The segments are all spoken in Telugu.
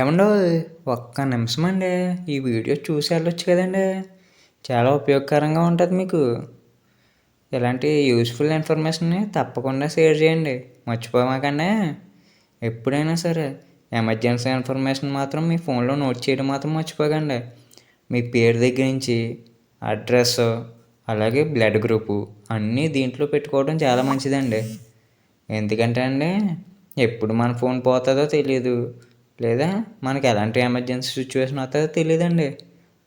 ఏమండో ఒక్క నిమిషం అండి ఈ వీడియో చూసి వెళ్ళొచ్చు కదండి. చాలా ఉపయోగకరంగా ఉంటుంది మీకు. ఇలాంటి యూస్ఫుల్ ఇన్ఫర్మేషన్ని తప్పకుండా షేర్ చేయండి. మర్చిపోమాకనే ఎప్పుడైనా సరే ఎమర్జెన్సీ ఇన్ఫర్మేషన్ మాత్రం మీ ఫోన్లో నోట్ చేయడం మాత్రం మర్చిపోకండి. మీ పేరు దగ్గర నుంచి అడ్రస్ అలాగే బ్లడ్ గ్రూపు అన్నీ దీంట్లో పెట్టుకోవడం చాలా మంచిదండి. ఎందుకంటే అండి ఎప్పుడు మన ఫోన్ పోతుందో తెలియదు. లేదా మనకి ఎలాంటి ఎమర్జెన్సీ సిచ్యువేషన్ వస్తుందో తెలియదండి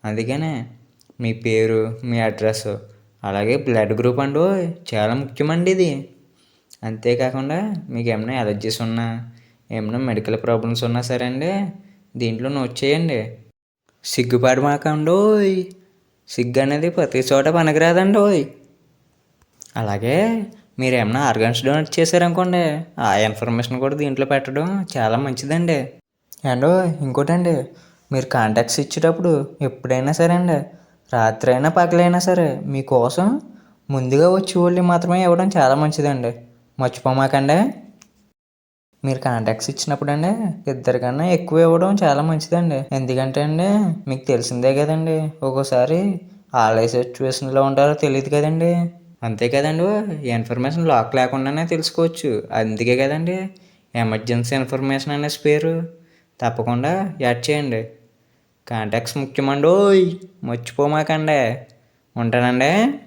అందుకనే మీ పేరు మీ అడ్రస్ అలాగే బ్లడ్ గ్రూప్ అండి చాలా ముఖ్యమండి ఇది. అంతేకాకుండా మీకు ఏమైనా ఎలర్జీస్ ఉన్నా ఏమైనా మెడికల్ ప్రాబ్లమ్స్ ఉన్నా సరే అండి దీంట్లో నోట్ చేయండి. సిగ్గుపడి మాకండోయ్ సిగ్గు అనేది ప్రతి చోట పనికిరాదండి ఓయ్. అలాగే మీరు ఏమైనా ఆర్గన్స్ డొనేట్ చేశారనుకోండి ఆ ఇన్ఫర్మేషన్ కూడా దీంట్లో పెట్టడం చాలా మంచిదండి. అండ్ ఇంకోటండి మీరు కాంటాక్ట్స్ ఇచ్చేటప్పుడు ఎప్పుడైనా సరే అండి రాత్రి అయినా పగలైనా సరే మీకోసం ముందుగా వచ్చి వాళ్ళు మాత్రమే ఇవ్వడం చాలా మంచిదండి. మర్చిపోమాకండి. మీరు కాంటాక్ట్స్ ఇచ్చినప్పుడు అండి ఇద్దరికన్నా ఎక్కువ ఇవ్వడం చాలా మంచిదండి. ఎందుకంటే అండి మీకు తెలిసిందే కదండి ఒక్కోసారి ఆలయ సిచ్యువేషన్లో ఉంటారో తెలియదు కదండి. అంతే కదండి ఈ ఇన్ఫర్మేషన్ లాక్ లేకుండానే తెలుసుకోవచ్చు. అందుకే కదండి ఎమర్జెన్సీ ఇన్ఫర్మేషన్ అనే పేరు. తప్పకుండా యాడ్ చేయండి. కాంటాక్ట్స్ ముఖ్యమండోయ్ మర్చిపోమాకండి. ఉంటానండి.